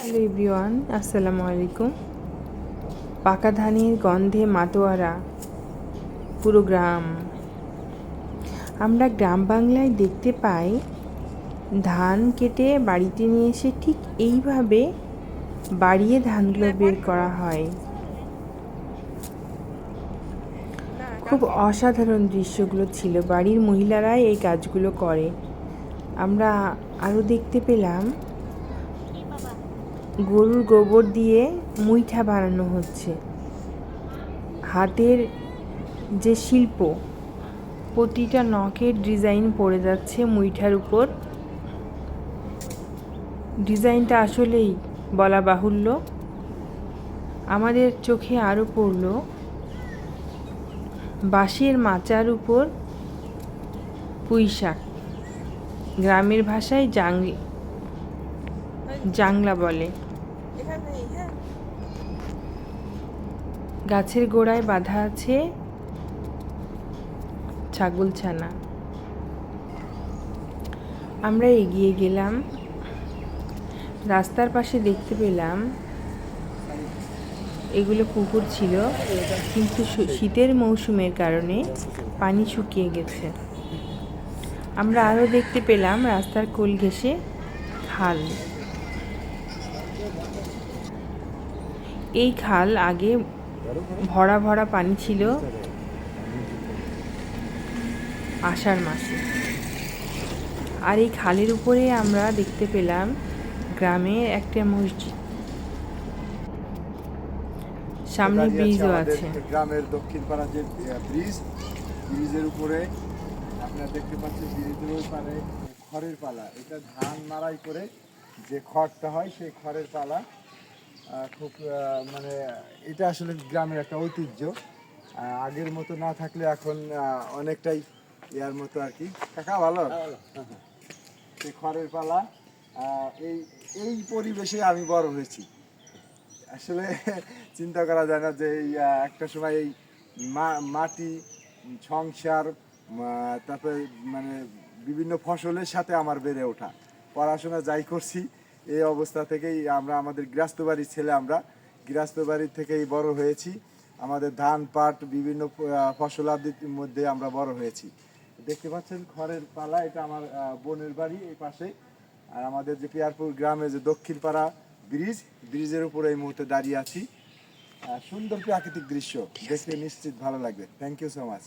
Hello আসসালামু আলাইকুম। পাকা ধানের গন্ধে মাতোয়ারা, পুরো গ্রাম। আমরা গ্রাম বাংলায় দেখতে পাই, ধান কেটে বাড়িতে নিয়ে এসে ঠিক এইভাবে বাড়িয়ে ধানগুলো বের করা হয়। খুব অসাধারণ দৃশ্যগুলো ছিল। বাড়ির মহিলারাই এই কাজগুলো করে। আমরা আরও দেখতে পেলাম গরুর গোবর দিয়ে মুইঠা বানানো হচ্ছে। হাতের যে শিল্প, প্রতিটা নখের ডিজাইন পড়ে যাচ্ছে মুইঠার উপর। ডিজাইনটা আসলেই বলা বাহুল্য। আমাদের চোখে আরও পড়ল বাঁশের মাচার উপর পুঁইশাক গ্রামের ভাষায় জাং জাংলা বলে। গাছের গোড়ায় বাঁধা আছে ছাগল ছানা। আমরা এগিয়ে গেলাম। রাস্তার পাশে দেখতে পেলাম এগুলো পুকুর ছিল, কিন্তু শীতের মৌসুমের কারণে পানি শুকিয়ে গেছে। আমরা আরও দেখতে পেলাম রাস্তার কোল ঘেঁষে খাল। এই খাল আগে ভরা ভরা পানি ছিল আষাঢ় মাসে। আর এই খালের উপরে আমরা দেখতে পেলাম গ্রামের একটা মসজিদ। সামনে ব্রিজও আছে। গ্রামের দক্ষিণ পাড়া যে ব্রিজ ব্রিজের উপরে আপনারা দেখতে পাচ্ছেন ব্রিজের ওই পারে খড়ের পালা। এটা ধান মারাই করে যে খড়টা হয় সেই খড়ের পালা খুব মানে এটা আসলে গ্রামের একটা ঐতিহ্য। আগের মতো না থাকলে এখন অনেকটাই ইয়ার মতো আর কি। কাকা ভালো? সেই খড়ের পালা এই এই পরিবেশে আমি বড় হয়েছি। আসলে চিন্তা করা যায় না যে এই একটা সময় এই মাটি সংসার তারপরে মানে বিভিন্ন ফসলের সাথে আমার বেড়ে ওঠা। পড়াশোনা যাই করছি এই অবস্থা থেকেই আমরা আমাদের গৃহস্থ বাড়ির ছেলে আমরা গৃহস্থ বাড়ির থেকেই বড় হয়েছি। আমাদের ধান পাট বিভিন্ন ফসলাদির মধ্যে আমরা বড় হয়েছি। দেখতে পাচ্ছেন খড়ের পালা এটা আমার বোনের বাড়ি এই পাশে। আর আমাদের যে পিয়ারপুর গ্রামে যে দক্ষিণ পাড়া ব্রিজ ব্রিজের উপরে এই মুহূর্তে দাঁড়িয়ে আছি। সুন্দর প্রাকৃতিক দৃশ্য দেখতে নিশ্চিত ভালো লাগবে। থ্যাংক ইউ সো মাচ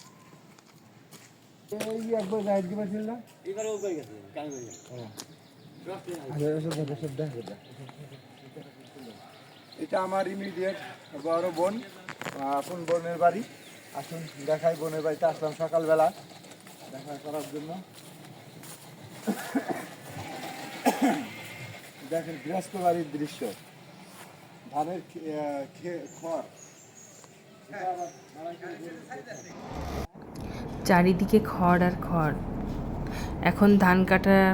এটা আমার ইমিডিয়েট বড় বোন আপন বোনের বাড়ি। আসুন, দেখাই বোনের বাড়িতে আসলাম সকালবেলা। দেখা করার জন্য। দেখেন, গৃহস্থ বাড়ির দৃশ্য। ধানের খড়। চারিদিকে খড় আর খড়। এখন ধান কাটার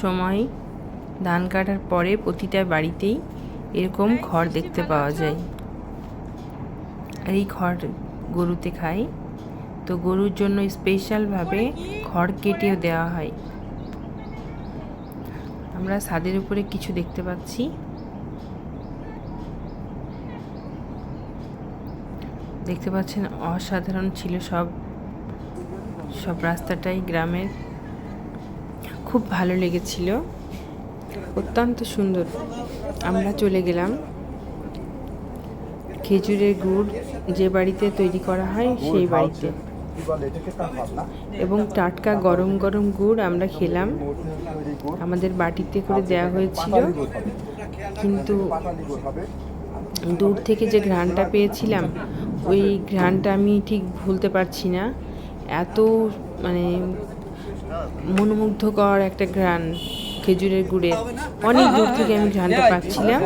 সময় ধান কাটার পরে প্রতিটা বাড়িতেই এরকম খড় দেখতে পাওয়া যায়। আর এই খড় গরুতে খায় তো গরুর জন্য স্পেশালভাবে খড় কেটেও দেওয়া হয়। আমরা ছাদের উপরে কিছু দেখতে পাচ্ছি। দেখতে পাচ্ছেন অসাধারণ ছিল সব। সব রাস্তাটাই গ্রামের। খুব ভালো লেগেছিল। অত্যন্ত সুন্দর। আমরা চলে গেলাম। খেজুরের গুড় যে বাড়িতে তৈরি করা হয় সেই বাড়িতে। এবং টাটকা গরম গরম গুড় আমরা খেলাম। আমাদের বাটিতে করে দেওয়া হয়েছিল। কিন্তু দূর থেকে যে ঘ্রাণটা পেয়েছিলাম ওই ঘ্রাণটা আমি ঠিক ভুলতে পারছি না। এত মানে মনোমুগ্ধকর একটা ঘ্রাণ, খেজুরের গুড়ের অনেক দূর থেকে আমি ঘ্রাণটা পাচ্ছিলাম।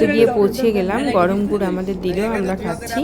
তো গিয়ে পৌঁছে গেলাম, গরম গুড় আমাদের দিলেও আমরা খাচ্ছি।